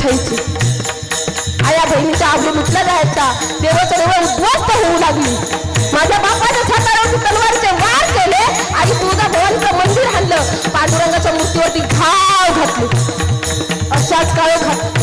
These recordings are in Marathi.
आदिलशाहीची आया बहिणीच्या आबरू लुटल्या जायच्या. देवाच्या देवा उद्ध्वस्त होऊ लागली. माझ्या बापाच्या छातावरती तलवारीचे वार केले आणि तुझा भवानीचं मंदिर हल्लं पांडुरंगाच्या मूर्तीवरती घाव घातले. अशाच काळो खात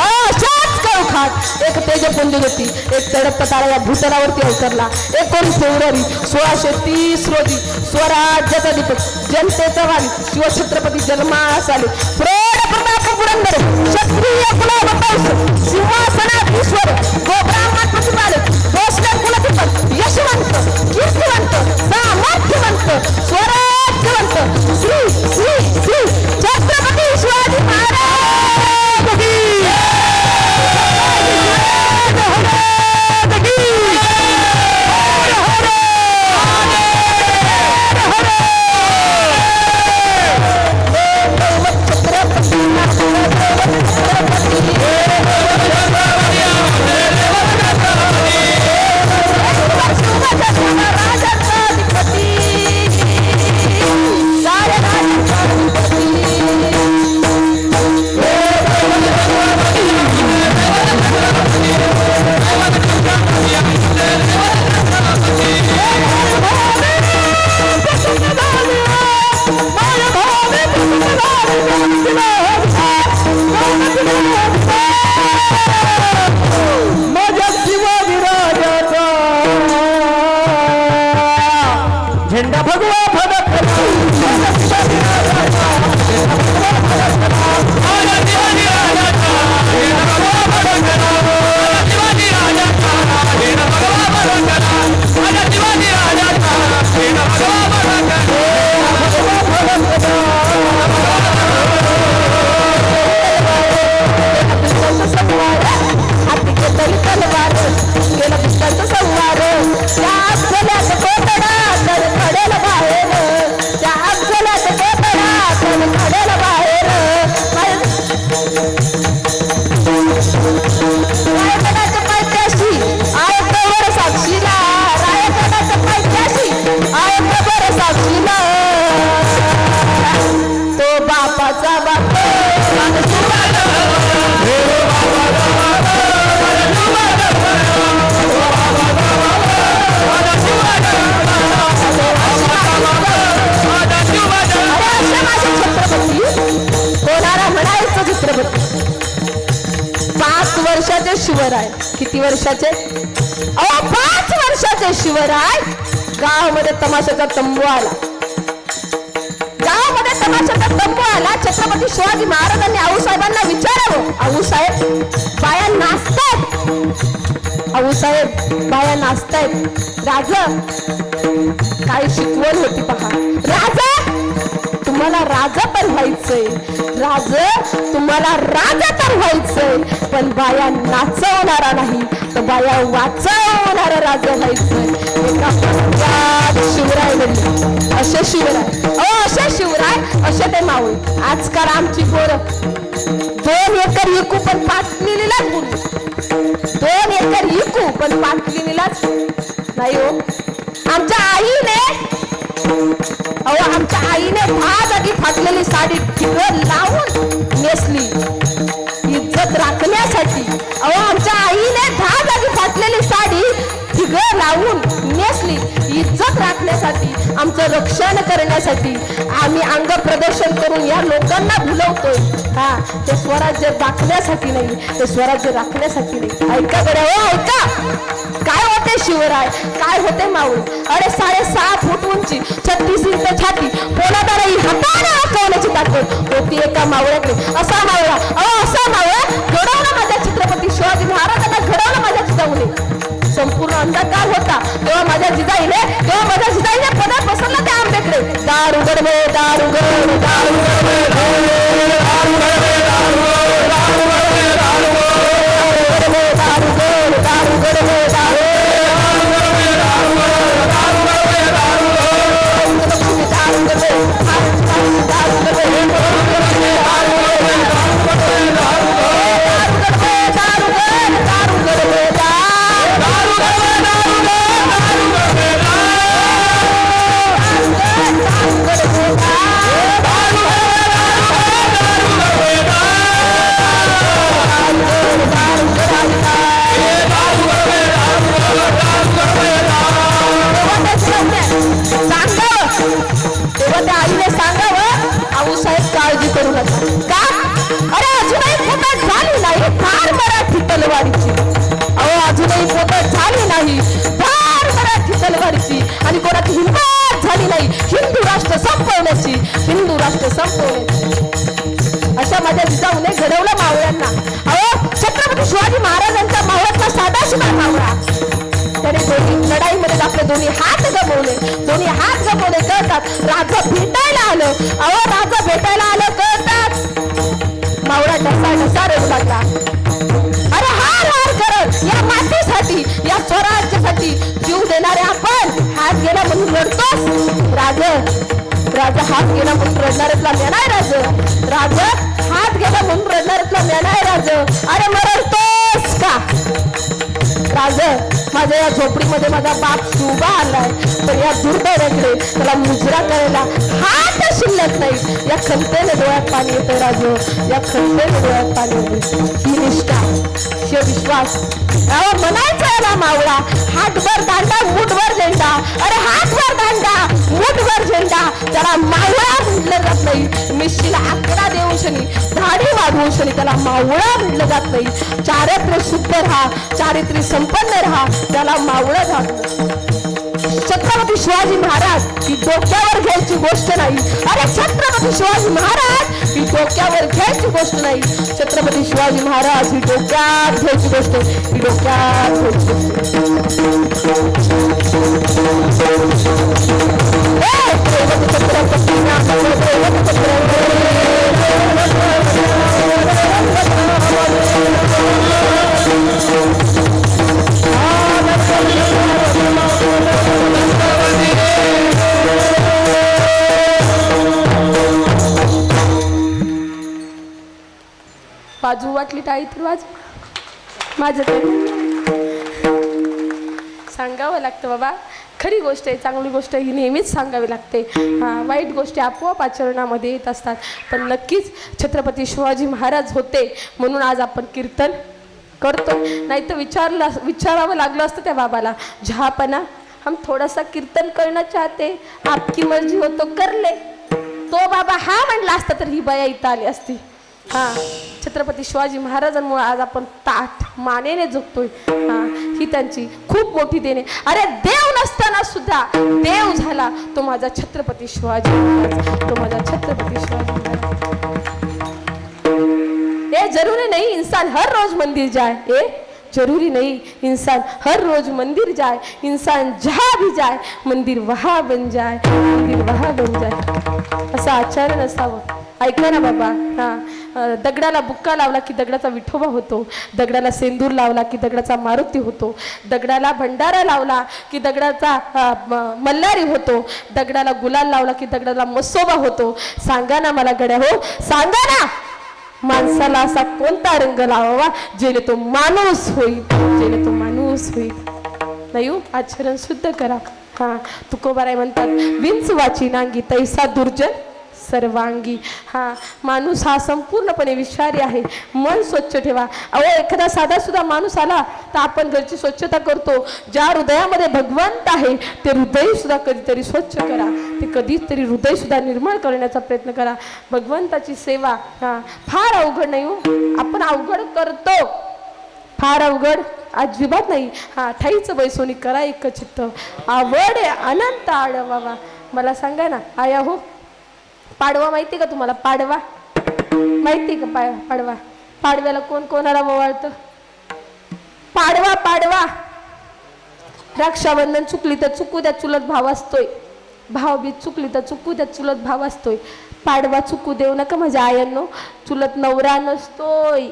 अशाच काळो खात एक तेजपुंज होती. एक तडप्प तारा या भूतलावरती अवतरला. एकोणीस फेब्रुवारी सोळाशे तीस रोजी स्वराज्याचा दीपक. जनतेचा वारी. शिवछत्रपती जन्मास आले. प्रौढ प्रताप पुरंदर. शिवराय किती वर्षाचे? अहो पाच वर्षाचे शिवराय गावामध्ये तमाशाचा तंबू आला. गावामध्ये तमाशाचा तंबू आला. छत्रपती शिवाजी महाराजांनी आऊसाहेबांना विचारावं. आऊसाहेब बाया नाचतायत. आऊसाहेब बाया नाचतायत. राजा काय शिकवण होती पहा. राजा तुम्हाला राजा तर व्हायचंय. राज तुम्हाला राजा तर व्हायचंय. पण बाया नाचवणारा नाही. तर बाया वाचवणारा राजा व्हायचंय. एका शिवराय म्हणजे असे शिवराय. अ असे शिवराय असे ते मावळ. आजकाल आमची पोरं दोन एकर विकू पण पाटलिनीलाच बोलू दोन एकर इकू पण पाटलिनीलाच नाही हो. आमच्या आईने घातलेली साडी ठिगळ लावून नेसली. इज्जत राखण्यासाठी. अहो आमच्या आईने दहा जागी फाटलेली साडी ठिगळ लावून नेसली. इज्जत राखण्यासाठी आमचं रक्षण करण्यासाठी आम्ही अंग प्रदर्शन करून या लोकांना भुलवतोय. हा ते स्वराज्य राखण्यासाठी नाही ते स्वराज्य राखण्यासाठी नाही. ऐका बरं हो ऐका. काय होते शिवराय? काय होते माऊल? अरे साडे फूट उंची छत्तीस इंच छाती. पोलादाराही हाताने हाकवण्याची होती एका मावळ्याकडे असा मावळा अहो असा मावळा घडवलं माझ्या छत्रपती शिवाजी महाराजांना घडवलं माझ्या जिजाऊने. संपूर्ण अंधकार होता. तेव्हा माझ्या जिजाईने तेव्हा माझ्या जिजाईने पदा पसरला त्या आंबेकडे दार उघडवे दार उघड दार उघडवे त्या आईने सांगावं आऊसाहेब काळजी करू नका. का? अरे अजूनही पोटात झाली नाही. फार मराठी तलवारीची अहो अजूनही पोटात झाली नाही. फार मराठी तलवारीची आणि कोणाची हिंमत झाली नाही. हिंदू राष्ट्र संपवण्याची. हिंदू राष्ट्र संपवण्याची. अशा माझ्या जिजाऊने घडवलं मावळ्यांना. अहो छत्रपती शिवाजी महाराजांचा मावळ्यातला साधा शिवाय मावळा. त्याने लढाईमध्ये आपले दोन्ही हात गमवले. दोन्ही हात गमवले कळतात. राजा भेटायला आलं. अहो राजा भेटायला आलं कळतात. मावळा डसा डसा रडू लागला. अरे हार हार करत या मातीसाठी या स्वराज्यासाठी जीव देणारे आपण हात गेला म्हणून रडतोस. राज राजा हात गेला म्हणून रडणाऱ्यातला मेना आहे राज. राज हात गेला म्हणून रडणाऱ्यातला मेना आहे राज. अरे मग का? राज माझ्या या झोपडीमध्ये माझा बाप शुभा आलाय. पण या दुर्दैवाकडे त्याला मुजरा करायला हात शिल्लक नाही या खंतेने डोळ्यात पाणी येतं राजू या खंतेने डोळ्यात पाणी येते ही निष्ठा शिव विश्वास अहो म्हणायचं याला मावळा हातभर दांडा मुठभर झेंडा. अरे हातभर दांडा मुठभर झेंडा. त्याला मावळा म्हटलं जात नाही. मिशीला आकडा देऊन शनी धाडी वाढवून शनी त्याला मावळा म्हटलं जात नाही. चारित्र्य शुद्ध राहा. चारित्र्य संपन्न राहा. त्याला मावळं राहा छत्रपती शिवाजी महाराज ही डोक्यावर घ्यायची गोष्ट नाही. अरे छत्रपती शिवाजी महाराज ही डोक्यावर घ्यायची गोष्ट नाही. छत्रपती शिवाजी महाराज ही डोक्यात घ्यायची गोष्ट ही डोक्यात घ्यायची गोष्ट छत्रपती बाजू वाटली टाळी तर वाज माझं ते सांगावं लागतं बाबा. खरी गोष्ट आहे चांगली गोष्ट ही नेहमीच सांगावी लागते. वाईट गोष्टी आपोआप आचरणामध्ये येत असतात. पण नक्कीच छत्रपती शिवाजी महाराज होते म्हणून आज आपण कीर्तन करतो. नाही तर विचारलं विचारावं लागलं असतं त्या बाबाला झहापणा हम थोडासा कीर्तन करणं चाहते. आपकी मर्जी होतो तो तो बाबा हा म्हणला असता तर ही बया इथं आली असती. हा छत्रपती शिवाजी महाराजांमुळे आज आपण ताठ मानेने जगतोय. हा ही त्यांची खूप मोठी देणे अरे देव नसताना सुद्धा देव झाला तो माझा छत्रपती शिवाजी महाराज. तो माझा छत्रपती शिवाजी महाराज. ये जरुरी नाही इंसान हर रोज मंदिर जाए हे जरूरी नहीं इंसान हर रोज मंदिर जाए इंसान जहाँ भी जाए मंदिर वहाँ बन जाए मंदिर वहाँ बन जाए असं आचरण असावं. ऐका ना बाबा. हा दगडाला बुक्का लावला की दगडाचा विठोबा होतो. दगडाला सेंदूर लावला की दगडाचा मारुती होतो. दगडाला भंडारा लावला की दगडाचा मल्हारी होतो. दगडाला गुलाल लावला की दगडाला मसोबा होतो. सांगा ना मला गड्या हो सांगा ना. माणसाला असा कोणता रंग लावावा जेणे तो माणूस होईल जेणे तो माणूस होईल. नाही हो, आचरण शुद्ध करा. हा तुकोबाराय म्हणतात विंच वाची नांगी तैसा दुर्जन सर्वांगी. हा माणूस हा संपूर्णपणे विषारी आहे. मन स्वच्छ ठेवा. अहो एखादा साधा सुद्धा माणूस आला तर आपण घरची स्वच्छता करतो. ज्या हृदयामध्ये भगवंत आहे ते हृदय सुद्धा कधीतरी स्वच्छ करा. ते कधीतरी हृदय सुद्धा निर्मळ करण्याचा प्रयत्न करा. भगवंताची सेवा हा फार अवघड नाही हो. आपण अवघड करतो. फार अवघड अजिबात नाही. हा ठाईचं बैसोनी करा एक चित्त. आवड अनंत आड बाबा मला सांगा ना आया हो पाडवा माहिती का तुम्हाला? पाडवा. माहिती का पा पाडवा? पाडव्याला कोण कोणाला ओवाळतं पाडवा पाडवा. रक्षाबंधन चुकली तर चुकू द्या चुलत भाव असतोय. भावबीज चुकली तर चुकू द्या चुलत भाव असतोय. पाडवा चुकू देऊ नका माझ्या आयांनो. चुलत नवरा नसतोय.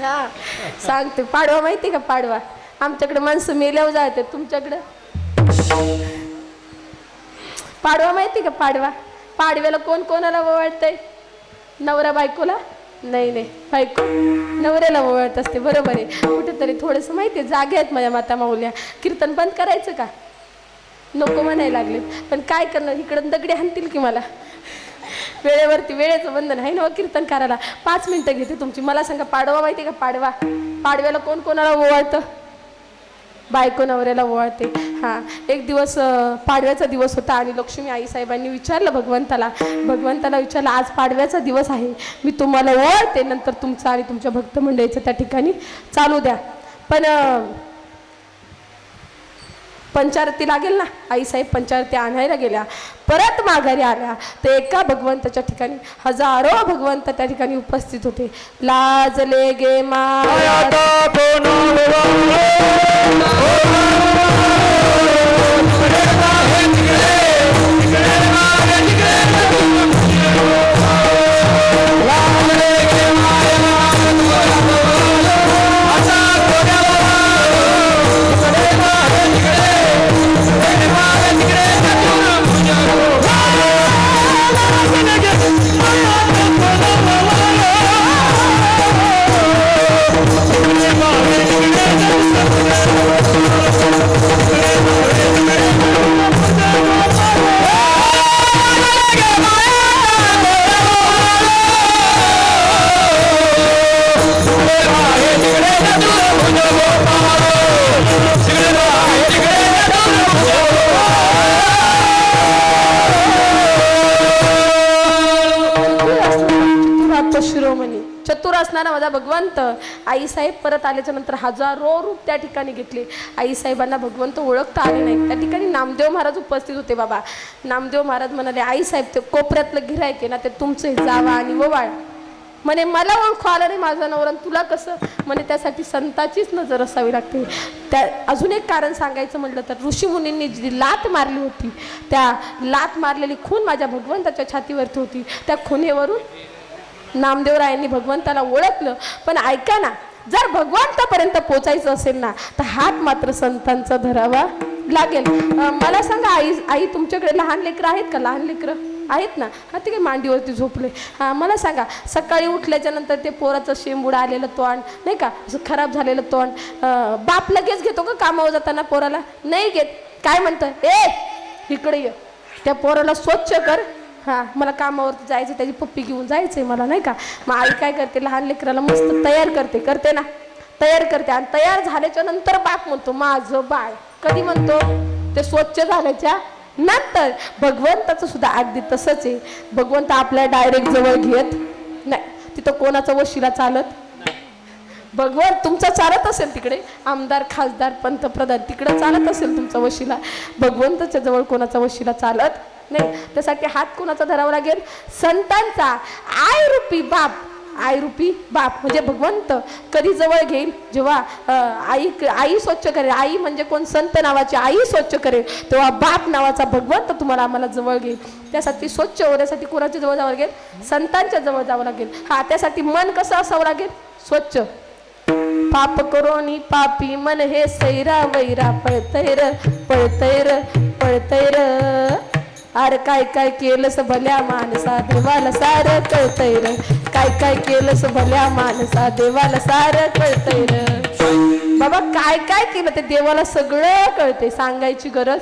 हा सांगते. पाडवा माहिती का पाडवा? आमच्याकडे माणसं मेल्यावर जाते तुमच्याकडं? पाडवा माहिती का? पाडवा. पाडव्याला कोण कोणाला ओवाळतंय नवरा बायकोला? नाही नाही. बायको नवऱ्याला ओवाळत असते. बरोबर आहे. कुठेतरी थोडंसं माहिती आहे. जागे आहेत माझ्या माता माऊल्या. कीर्तन बंद करायचं का? नको म्हणायला लागले पण काय करणार? इकडं दगडे हाणतील की मला? वेळेवरती वेळेचं बंधन आहे ना हो कीर्तन करायला? पाच मिनिटं घेते तुमची. मला सांगा पाडवा माहिती का? पाडवा. पाडव्याला कोण कोणाला ओवाळतं बायको नवऱ्याला ओवाळते हां. एक दिवस पाडव्याचा दिवस होता आणि लक्ष्मी आईसाहेबांनी विचारलं भगवंताला. भगवंताला विचारलं आज पाडव्याचा दिवस आहे. मी तुम्हाला ओवाळते नंतर तुमचं आणि तुमच्या भक्त मंडळीचं त्या ठिकाणी चालू द्या. पण पंचारती लागेल ना? आईसाहेब पंचारती आणायला गेल्या. परत माघारी आल्या. तर एका भगवंताच्या ठिकाणी हजारो भगवंत त्या ठिकाणी उपस्थित होते. लाजले गे मा माझा भगवंत. आईसाहेब परत आल्याच्यानंतर हजारो रूप त्या ठिकाणी घेतले. आईसाहेबांना भगवंत ओळखता आले नाही त्या ठिकाणी नामदेव महाराज उपस्थित होते बाबा. नामदेव महाराज म्हणाले आईसाहेब ते कोपऱ्यातलं गिरायके आहे ना ते तुमचं जावा आणि ववाळ. म्हणे मला ओळखू आलं नाही माझा नवरा आणि तुला कसं? म्हणे त्यासाठी संताचीच नजर असावी लागते. त्या अजून एक कारण सांगायचं म्हटलं तर ऋषीमुनींनी जी लात मारली होती त्या लात मारलेली खून माझ्या भगवंताच्या छातीवरती होती. त्या खुनेवरून नामदेवरायांनी भगवंताला ओळखलं. पण ऐका ना जर भगवंतापर्यंत पोचायचं असेल ना तर हात मात्र संतांचा धरावा लागेल. मला सांगा आई आई तुमच्याकडे लहान लेकरं आहेत का? लहान लेकरं आहेत ना? हा ते काय मांडीवरती झोपले. हां मला सांगा सकाळी उठल्याच्या नंतर ते पोराचं शेंबूड आलेलं तोंड नाही का? खराब झालेलं तोंड. बाप लगेच घेतो का कामावर जाताना पोराला? नाही घेत. काय म्हणतं ए इकडे ये. त्या पोराला स्वच्छ कर. हां मला कामावरती जायचं त्याची पप्पी घेऊन जायचंय मला नाही का? मग आई काय करते लहान लेकराला मस्त तयार करते करते ना? तयार करते आणि तयार झाल्याच्यानंतर बाप म्हणतो माझं बाळ. कधी म्हणतो? ते स्वच्छ झाल्याच्यानंतर. भगवंताचं सुद्धा अगदी तसंच आहे. भगवंत आपल्या डायरेक्ट जवळ घेत नाही. तिथं कोणाचा वशिला चालत भगवान तुमचा चालत असेल तिकडे आमदार खासदार पंतप्रधान तिकडे चालत असेल तुमचा वशिला. भगवंताच्या जवळ कोणाचा वशिला चालत नाही? त्यासाठी हात कोणाचा धरावा लागेल? संतांचा. आयरूपी बाप. आई रुपी बाप. म्हणजे भगवंत कधी जवळ घेईल? जेव्हा आई आई स्वच्छ करेल. आई म्हणजे कोण? संत नावाची आई स्वच्छ करेल. तेव्हा बाप नावाचा भगवंत तुम्हाला आम्हाला जवळ घेईल. त्यासाठी स्वच्छ होण्यासाठी कोणाच्या जवळ जावं लागेल? संतांच्या जवळ जावं लागेल. हा त्यासाठी मन कसं असावं लागेल? स्वच्छ. पाप करोनी पापी मन हे सैरा वैरा पळतैर पळतैर पळतैर अरे काय काय केलंस भल्या माणसा देवाला सार कळतैर काय काय केलंस भल्या माणसा देवाला सार कळतैर बाबा काय काय केलं ते देवाला सगळं कळते सांगायची गरज?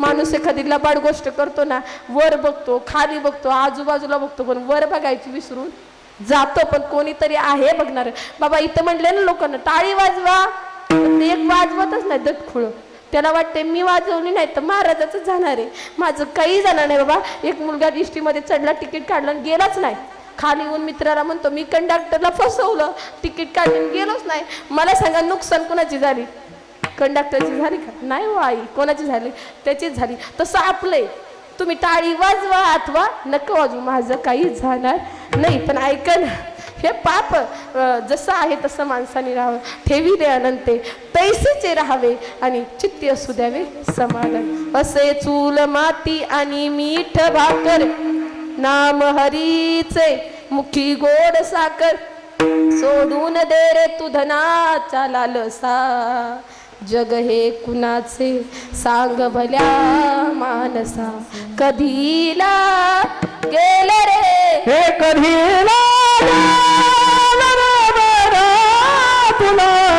माणूस एखादी लबाड गोष्ट करतो ना वर बघतो खाली बघतो आजूबाजूला बघतो पण वर बघायची विसरून? जातो पण कोणीतरी आहे बघणार. बाबा इथं म्हणले ना लोकांना टाळी वाजवा. ते एक वाजवतच नाही दटखुळ. त्याला वाटते मी वाजवली नाही तर महाराजाच जाणार आहे. माझं काही जाणार नाही बाबा. एक मुलगा इष्टीमध्ये चढला तिकीट काढलं आणि गेलाच नाही. खाली येऊन मित्राला म्हणतो मी कंडक्टरला फसवलं. तिकीट काढून गेलोच नाही. मला सांगा नुकसान कुणाची झाली? कंडक्टरची झाली का? नाही हो आई कोणाची झाली? त्याचीच झाली. तसं आपलंय. तुम्ही टाळी वाजवा अथवा नको वाजवू माझं काही जाणार नाही. पण ऐकन ना हे पाप जसं आहे तसं माणसाने राहावं. ठेवी दे अनंते तैसेचे राहावे आणि चित्ती असू द्यावे समाधान असे चूल माती आणि मीठ भाकर नाम हरीचे मुखी गोड साकर सोडून दे रे तू धनाचा लालसा. जग हे कुणाचे सांग भल्या मानसा कधीला गेले रे हे कधीला तुला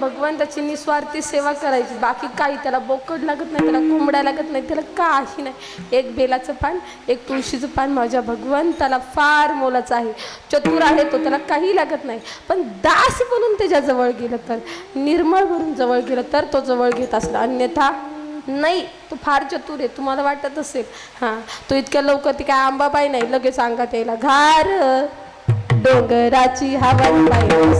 भगवंताची निस्वार्थी सेवा करायची. बाकी काही त्याला बोकड लागत नाही त्याला कोंबड्या लागत नाही त्याला काही नाही. एक बेलाचं पान एक तुळशीचं पान माझ्या भगवंताला फार मोलाचं आहे. चतुर आहे तो त्याला काही लागत नाही. पण दास म्हणून त्याच्याजवळ गेलं तर निर्मळ म्हणून जवळ गेलं तर तो जवळ घेत असला. अन्यथा नाही तो फार चतुर आहे तुम्हाला वाटत असेल. हां तो इतक्या लवकर ती काय आंबाबाई नाही लगेच अंगात यायला. घार! डोंगराची हवा पाहिजे.